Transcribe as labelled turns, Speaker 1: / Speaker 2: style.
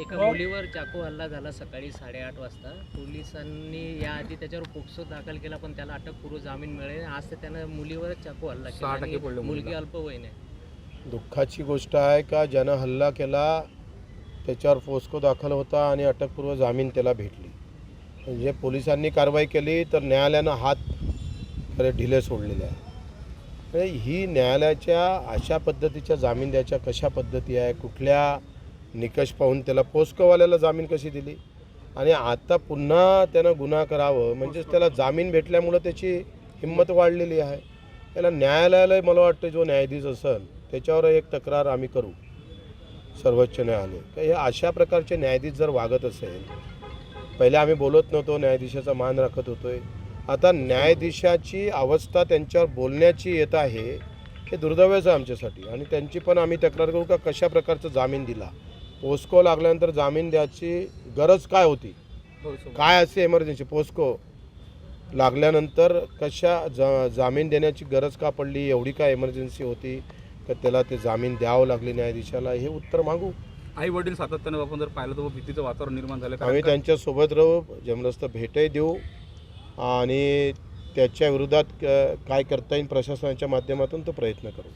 Speaker 1: एका. मुलीवर चाकू हल्ला झाला सकाळी साडेआठ वाजता. पोलिसांनी याआधी त्याच्यावर पोक्सो दाखल केला पण त्याला अटकपूर्व जामीन मिळेल. आज तर त्यानं मुलीवर चाकू हल्ला केला आणि मुलगी. अल्पवयीन आहे.
Speaker 2: दुःखाची गोष्ट आहे का? ज्यानं हल्ला केला त्याच्यावर फोस्को दाखल होता आणि अटकपूर्व जामीन त्याला भेटली. म्हणजे पोलिसांनी कारवाई केली तर न्यायालयानं हात खरे ढिले सोडलेले आहे. म्हणजे ही न्यायालयाच्या अशा पद्धतीच्या जामीन द्यायच्या कशा पद्धती आहे? कुठल्या निकष पाहून त्याला पोस्कोवाल्याला जामीन कशी दिली? आणि आता पुन्हा त्यानं गुन्हा करावं म्हणजेच त्याला जामीन भेटल्यामुळं त्याची हिंमत वाढलेली आहे. त्याला न्यायालयालाही मला वाटतं जो न्यायाधीश असेल त्याच्यावर एक तक्रार आम्ही करू सर्वोच्च न्यायालय. तर हे अशा प्रकारचे न्यायाधीश जर वागत असेल पहिले आम्ही बोलत नव्हतो न्यायाधीशाचा मान राखत होतोय. आता न्यायाधीशाची अवस्था त्यांच्यावर बोलण्याची येत आहे हे दुर्दैवच आहे आमच्यासाठी. आणि त्यांची पण आम्ही तक्रार करू का कशा प्रकारचा जामीन दिला? पोस्को लागल्यानंतर जामीन द्यायची गरज काय होती? काय असे इमर्जन्सी पोस्को लागल्यानंतर कशा जा जामीन देण्याची गरज का पडली? एवढी काय इमर्जन्सी होती? का त्याला ते जामीन द्यावं लागले न्यायाधीशाला? हे उत्तर मागू.
Speaker 3: आई वडील सातत्यानं आपण जर पाहिलं तर भीतीचं वातावरण निर्माण झालं.
Speaker 2: आम्ही त्यांच्यासोबत राहू जमलंच तर भेटही देऊ आणि त्याच्या विरोधात काय करता येईल प्रशासनाच्या माध्यमातून तो प्रयत्न करू.